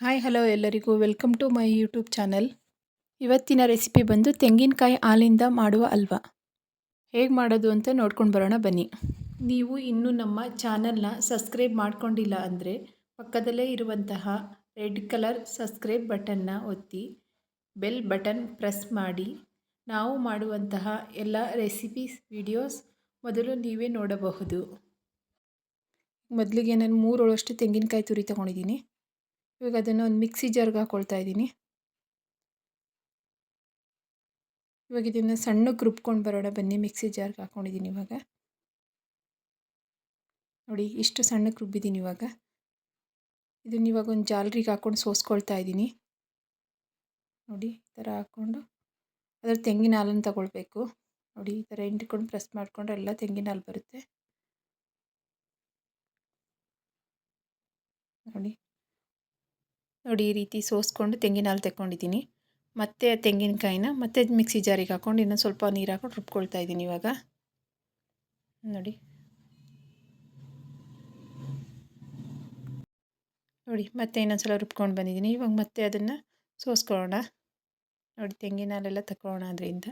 Hi hello ಎಲ್ಲರಿಗೂ. Welcome to my YouTube channel ಇವತ್ತಿನ recipe ಬಂದು ತೆಂಗಿನಕಾಯಿ ಹಾಲಿಂದ ಮಾಡುವ ಅಲ್ವ? ಹೇಗೆ ಮಾಡೋದು ಅಂತ ನೋಡ್ಕೊಂಡು ಬರೋಣ ಬನ್ನಿ. ನೀವು ಇನ್ನೂ ನಮ್ಮ ಚಾನಲ್ನ ಸಬ್ಸ್ಕ್ರೈಬ್ ಮಾಡ್ಕೊಂಡಿಲ್ಲ ಅಂದರೆ ಪಕ್ಕದಲ್ಲೇ ಇರುವಂತಹ ರೆಡ್ ಕಲರ್ ಸಬ್ಸ್ಕ್ರೈಬ್ ಬಟನ್ನ ಒತ್ತಿ ಬೆಲ್ ಬಟನ್ ಪ್ರೆಸ್ ಮಾಡಿ. ನಾವು ಮಾಡುವಂತಹ ಎಲ್ಲ ರೆಸಿಪೀಸ್ ವಿಡಿಯೋಸ್ ಮೊದಲು ನೀವೇ ನೋಡಬಹುದು. ಮೊದಲಿಗೆ ನಾನು ಮೂರೊಳಷ್ಟು ತೆಂಗಿನಕಾಯಿ ತುರಿ ತೊಗೊಂಡಿದ್ದೀನಿ. ಇವಾಗ ಅದನ್ನು ಒಂದು ಮಿಕ್ಸಿ ಜಾರ್ಗೆ ಹಾಕ್ಕೊಳ್ತಾ ಇದ್ದೀನಿ. ಇವಾಗ ಇದನ್ನು ಸಣ್ಣಕ್ಕೆ ರುಬ್ಕೊಂಡು ಬರೋಣ ಬನ್ನಿ, ಮಿಕ್ಸಿ ಜಾರ್ಗೆ ಹಾಕ್ಕೊಂಡಿದ್ದೀನಿ ಇವಾಗ. ನೋಡಿ, ಇಷ್ಟು ಸಣ್ಣಕ್ಕೆ ರುಬ್ಬಿದ್ದೀನಿ ಇವಾಗ. ಇದನ್ನ ಇವಾಗ ಒಂದು ಜಾಲ್ರಿಗೆ ಹಾಕ್ಕೊಂಡು ಸೋಸ್ಕೊಳ್ತಾ ಇದ್ದೀನಿ. ನೋಡಿ, ಈ ಥರ ಹಾಕ್ಕೊಂಡು ಅದರ ತೆಂಗಿನ ಹಾಲನ್ನು ತಗೊಳ್ಬೇಕು. ನೋಡಿ, ಈ ಥರ ಹಿಂಡ್ಕೊಂಡು ಪ್ರೆಸ್ ಮಾಡಿಕೊಂಡ್ರೆ ಎಲ್ಲ ತೆಂಗಿನ ಹಾಲು ಬರುತ್ತೆ. ನೋಡಿ ನೋಡಿ ಈ ರೀತಿ ಸೋಸ್ಕೊಂಡು ತೆಂಗಿನ ಹಾಲು ತೆಕ್ಕೊಂಡಿದ್ದೀನಿ. ಮತ್ತು ತೆಂಗಿನಕಾಯಿನ ಮತ್ತೆ ಮಿಕ್ಸಿ ಜಾರಿಗೆ ಹಾಕ್ಕೊಂಡು ಇನ್ನೊಂದು ಸ್ವಲ್ಪ ನೀರು ಹಾಕೊಂಡು ರುಬ್ಕೊಳ್ತಾ ಇದ್ದೀನಿ ಇವಾಗ. ನೋಡಿ. ನೋಡಿ, ಮತ್ತೆ ಇನ್ನೊಂದು ಸಲ ರುಬ್ಕೊಂಡು ಬಂದಿದ್ದೀನಿ. ಇವಾಗ ಮತ್ತೆ ಅದನ್ನು ಸೋಸ್ಕೊಳ್ಳೋಣ. ನೋಡಿ ತೆಂಗಿನ ಹಾಲೆಲ್ಲ ತಗೊಳ್ಳೋಣ ಅದರಿಂದ.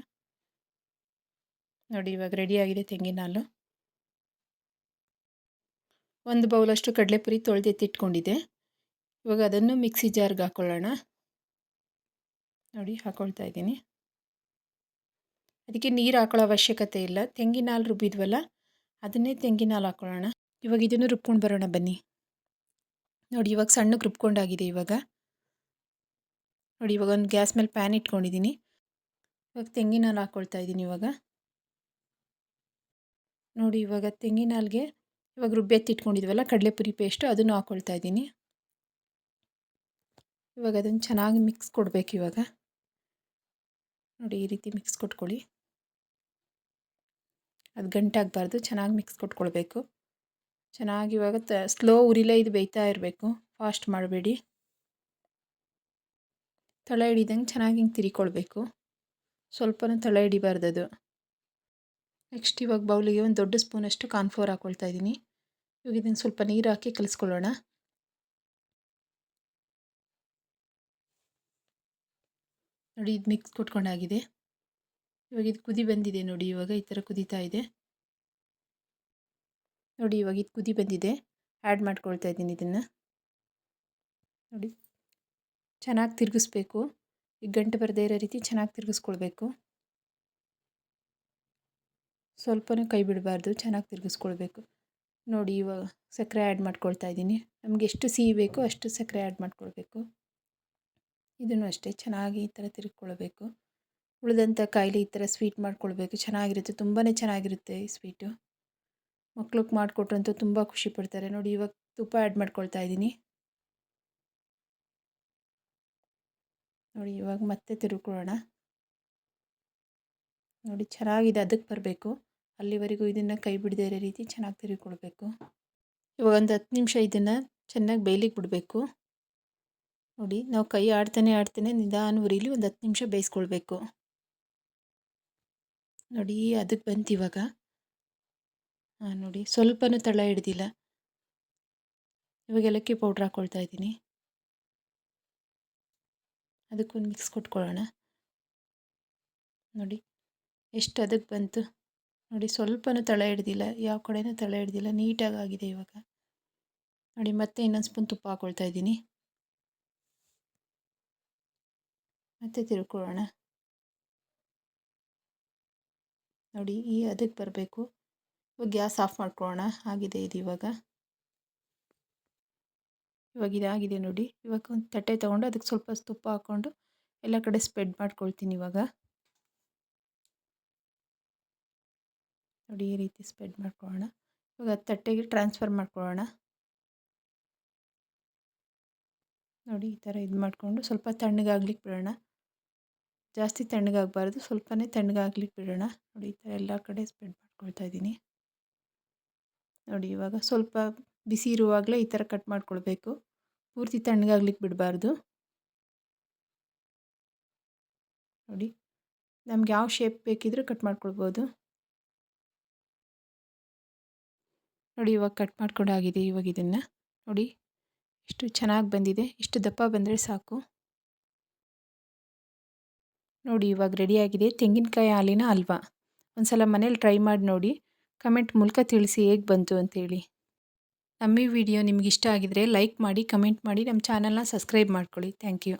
ನೋಡಿ, ಇವಾಗ ರೆಡಿಯಾಗಿದೆ ತೆಂಗಿನ ಹಾಲು ಒಂದು ಬೌಲಷ್ಟು ಕಡಲೆಪುರಿ ತೊಳೆದೆತ್ತಿಟ್ಕೊಂಡಿದ್ದೆ ಇವಾಗ ಅದನ್ನು ಮಿಕ್ಸಿ ಜಾರ್ಗೆ ಹಾಕ್ಕೊಳ್ಳೋಣ ನೋಡಿ ಹಾಕ್ಕೊಳ್ತಾ ಇದ್ದೀನಿ. ಅದಕ್ಕೆ ನೀರು ಹಾಕೊಳ್ಳೋ ಅವಶ್ಯಕತೆ ಇಲ್ಲ. ತೆಂಗಿನ ಹಾಲು ರುಬ್ಬಿದ್ವಲ್ಲ, ಅದನ್ನೇ ತೆಂಗಿನ ಹಾಲು ಹಾಕ್ಕೊಳ್ಳೋಣ ಇವಾಗ ಇದನ್ನು ರುಬ್ಕೊಂಡು ಬರೋಣ ಬನ್ನಿ. ನೋಡಿ, ಇವಾಗ ಸಣ್ಣಕ್ಕೆ ರುಬ್ಕೊಂಡಾಗಿದೆ ಇವಾಗ. ನೋಡಿ, ಇವಾಗ ಒಂದು ಗ್ಯಾಸ್ ಮೇಲೆ ಪ್ಯಾನ್ ಇಟ್ಕೊಂಡಿದ್ದೀನಿ. ಇವಾಗ ತೆಂಗಿನ ಹಾಲು ಹಾಕ್ಕೊಳ್ತಾ ಇದ್ದೀನಿ ಇವಾಗ. ನೋಡಿ, ಇವಾಗ ತೆಂಗಿನ ಹಾಲಿಗೆ ಇವಾಗ ರುಬ್ಬೆತ್ತಿಟ್ಕೊಂಡಿದ್ವಲ್ಲ ಕಡಲೆಪುರಿ ಪೇಸ್ಟು ಅದನ್ನು ಹಾಕ್ಕೊಳ್ತಾ ಇದ್ದೀನಿ. ಇವಾಗ ಅದನ್ನು ಚೆನ್ನಾಗಿ ಮಿಕ್ಸ್ ಕೊಡಬೇಕು ಇವಾಗ. ನೋಡಿ ಈ ರೀತಿ ಮಿಕ್ಸ್ ಕೊಟ್ಕೊಳ್ಳಿ. ಅದು ಗಂಟಾಗಬಾರ್ದು, ಚೆನ್ನಾಗಿ ಮಿಕ್ಸ್ ಕೊಟ್ಕೊಳ್ಬೇಕು. ಚೆನ್ನಾಗಿ ಇವಾಗ ತ ಸ್ಲೋ ಉರಿಲೇ ಇದು ಬೇಯ್ತಾ ಇರಬೇಕು. ಫಾಸ್ಟ್ ಮಾಡಬೇಡಿ. ತಳ ಹಿಡಿದಂಗೆ ಚೆನ್ನಾಗಿ ಹಿಂಗೆ ತಿರಿಕೊಳ್ಬೇಕು. ಸ್ವಲ್ಪನೂ ತಳ ಹಿಡಿಬಾರ್ದು ಅದು. ನೆಕ್ಸ್ಟ್ ಇವಾಗ ಬೌಲಿಗೆ ಒಂದು ದೊಡ್ಡ ಸ್ಪೂನಷ್ಟು ಕಾನ್ಫ್ಲೋರ್ ಹಾಕ್ಕೊಳ್ತಾ ಇದ್ದೀನಿ. ಇವಾಗ ಇದನ್ನು ಸ್ವಲ್ಪ ನೀರು ಹಾಕಿ ಕಲಿಸ್ಕೊಳ್ಳೋಣ. ನೋಡಿ ಇದು ಮಿಕ್ಸ್ ಕೊಟ್ಕೊಂಡಾಗಿದೆ. ಇವಾಗ ಇದು ಕುದಿ ಬಂದಿದೆ ನೋಡಿ ಇವಾಗ ಈ ಥರ ಕುದೀತಾ ಇದೆ. ನೋಡಿ ಇವಾಗ ಇದು ಕುದಿ ಬಂದಿದೆ. ಆ್ಯಡ್ ಮಾಡ್ಕೊಳ್ತಾ ಇದ್ದೀನಿ ಇದನ್ನು. ನೋಡಿ. ಚೆನ್ನಾಗಿ ತಿರುಗಿಸ್ಬೇಕು. ಈಗ ಗಂಟೆ ಬರದೇ ಇರೋ ರೀತಿ ಚೆನ್ನಾಗಿ ತಿರುಗಿಸ್ಕೊಳ್ಬೇಕು. ಸ್ವಲ್ಪನೂ ಕೈ ಬಿಡಬಾರ್ದು, ಚೆನ್ನಾಗಿ ತಿರುಗಿಸ್ಕೊಳ್ಬೇಕು. ನೋಡಿ ಇವಾಗ ಸಕ್ಕರೆ ಆ್ಯಡ್ ಮಾಡ್ಕೊಳ್ತಾ ಇದ್ದೀನಿ. ನಮಗೆ ಎಷ್ಟು ಸಿಹಿ ಬೇಕೋ ಅಷ್ಟು ಸಕ್ಕರೆ ಆ್ಯಡ್ ಮಾಡ್ಕೊಳ್ಬೇಕು. ಇದನ್ನು ಅಷ್ಟೇ ಚೆನ್ನಾಗಿ ಈ ಥರ ತಿರುಗಿಕೊಳ್ಬೇಕು. ಉಳಿದಂಥ ಕಾಯಿಲೆ ಈ ಥರ ಸ್ವೀಟ್ ಮಾಡ್ಕೊಳ್ಬೇಕು. ಚೆನ್ನಾಗಿರುತ್ತೆ ತುಂಬಾ ಚೆನ್ನಾಗಿರುತ್ತೆ ಈ ಸ್ವೀಟು. ಮಕ್ಳಿಗೆ ಮಾಡಿಕೊಟ್ರಂತೂ ತುಂಬ ಖುಷಿ ಪಡ್ತಾರೆ. ನೋಡಿ, ಇವಾಗ ತುಪ್ಪ ಆ್ಯಡ್ ಮಾಡ್ಕೊಳ್ತಾ ಇದ್ದೀನಿ. ನೋಡಿ, ಇವಾಗ ಮತ್ತೆ ತಿರುಕೊಳ್ಳೋಣ ನೋಡಿ, ಚೆನ್ನಾಗಿದೆ, ಅದಕ್ಕೆ ಬರಬೇಕು. ಅಲ್ಲಿವರೆಗೂ ಇದನ್ನು ಕೈ ಬಿಡದೇ ಇರೋ ರೀತಿ ಚೆನ್ನಾಗಿ ತಿರುಗಿಕೊಳ್ಬೇಕು. ಇವಾಗ ಒಂದು ಹತ್ತು ನಿಮಿಷ ಇದನ್ನು ಚೆನ್ನಾಗಿ ಬೇಯ್ಲಿಕ್ಕೆ ಬಿಡಬೇಕು. ನೋಡಿ, ನಾವು ಕೈ ಆಡ್ತಾನೆ ಆಡ್ತಾನೆ ನಿಧಾನ ಉರಿಲಿ ಒಂದು ಹತ್ತು ನಿಮಿಷ ಬೇಯಿಸ್ಕೊಳ್ಬೇಕು. ನೋಡಿ ಅದಕ್ಕೆ ಬಂತು ಇವಾಗ. ಹಾಂ, ನೋಡಿ, ಸ್ವಲ್ಪನೂ ತಳ ಹಿಡ್ದಿಲ್ಲ. ಇವಾಗ ಏಲಕ್ಕಿ ಪೌಡ್ರ್ ಹಾಕ್ಕೊಳ್ತಾ ಇದ್ದೀನಿ. ಅದಕ್ಕೊಂದು ಮಿಕ್ಸ್ ಕೊಟ್ಕೊಳ್ಳೋಣ. ನೋಡಿ, ಎಷ್ಟು ಅದಕ್ಕೆ ಬಂತು. ನೋಡಿ, ಸ್ವಲ್ಪನೂ ತಳ ಹಿಡ್ದಿಲ್ಲ, ಯಾವ ಕಡೆನೂ ತಳ ಹಿಡ್ದಿಲ್ಲ, ನೀಟಾಗಿ ಆಗಿದೆ ಇವಾಗ. ನೋಡಿ, ಮತ್ತೆ ಇನ್ನೊಂದು ಸ್ಪೂನ್ ತುಪ್ಪ ಹಾಕ್ಕೊಳ್ತಾ ಇದ್ದೀನಿ. ಮತ್ತೆ ತಿರ್ಕೊಳ್ಳೋಣ ನೋಡಿ, ಈ ಅದಕ್ಕೆ ಬರಬೇಕು. ಇವಾಗ ಗ್ಯಾಸ್ ಆಫ್ ಮಾಡ್ಕೊಳ್ಳೋಣ. ಆಗಿದೆ ಇದು ಇವಾಗ. ಇವಾಗ ಇದಾಗಿದೆ ನೋಡಿ. ಇವಾಗ ಒಂದು ತಟ್ಟೆ ತೊಗೊಂಡು ಅದಕ್ಕೆ ಸ್ವಲ್ಪ ತುಪ್ಪ ಹಾಕ್ಕೊಂಡು ಎಲ್ಲ ಕಡೆ ಸ್ಪ್ರೆಡ್ ಮಾಡ್ಕೊಳ್ತೀನಿ ಇವಾಗ. ನೋಡಿ, ಈ ರೀತಿ ಸ್ಪ್ರೆಡ್ ಮಾಡ್ಕೊಳ್ಳೋಣ. ಇವಾಗ ತಟ್ಟೆಗೆ ಟ್ರಾನ್ಸ್ಫರ್ ಮಾಡ್ಕೊಳ್ಳೋಣ. ನೋಡಿ, ಈ ಥರ ಇದು ಮಾಡಿಕೊಂಡು ಸ್ವಲ್ಪ ತಣ್ಣಗಾಗ್ಲಿಕ್ಕೆ ಬಿಡೋಣ. ಜಾಸ್ತಿ ತಣ್ಣಗಾಗಬಾರ್ದು, ಸ್ವಲ್ಪನೇ ತಣ್ಣಗಾಗ್ಲಿಕ್ಕೆ ಬಿಡೋಣ. ನೋಡಿ, ಈ ಥರ ಎಲ್ಲ ಕಡೆ ಸ್ಪ್ರೆಡ್ ಮಾಡ್ಕೊಳ್ತಾ ಇದ್ದೀನಿ. ನೋಡಿ, ಇವಾಗ ಸ್ವಲ್ಪ ಬಿಸಿ ಇರುವಾಗಲೇ ಈ ಥರ ಕಟ್ ಮಾಡ್ಕೊಳ್ಬೇಕು. ಪೂರ್ತಿ ತಣ್ಣಗಾಗ್ಲಿಕ್ಕೆ ಬಿಡಬಾರ್ದು. ನೋಡಿ, ನಮ್ಗೆ ಯಾವ ಶೇಪ್ ಬೇಕಿದ್ರೂ ಕಟ್ ಮಾಡ್ಕೊಳ್ಬೋದು. ನೋಡಿ, ಇವಾಗ ಕಟ್ ಮಾಡ್ಕೊಂಡಾಗಿದೆ, ಇವಾಗ ಇದನ್ನು. ನೋಡಿ ಇಷ್ಟು ಚೆನ್ನಾಗಿ ಬಂದಿದೆ. ಇಷ್ಟು ದಪ್ಪ ಬಂದರೆ ಸಾಕು. ನೋಡಿ, ಇವಾಗ ರೆಡಿಯಾಗಿದೆ ತೆಂಗಿನಕಾಯಿ ಹಾಲಿನ ಹಲ್ವಾ. ಒಂದು ಸಲ ಮನೇಲಿ ಟ್ರೈ ಮಾಡಿ ನೋಡಿ. ಕಮೆಂಟ್ ಮೂಲಕ ತಿಳಿಸಿ ಹೇಗೆ ಬಂತು ಅಂತೇಳಿ. ನಮ್ಮ ಈ ವಿಡಿಯೋ ನಿಮ್ಗೆ ಇಷ್ಟ ಆಗಿದರೆ ಲೈಕ್ ಮಾಡಿ ಕಮೆಂಟ್ ಮಾಡಿ. ನಮ್ಮ ಚಾನಲ್ನ ಸಬ್ಸ್ಕ್ರೈಬ್ ಮಾಡ್ಕೊಳ್ಳಿ. Thank you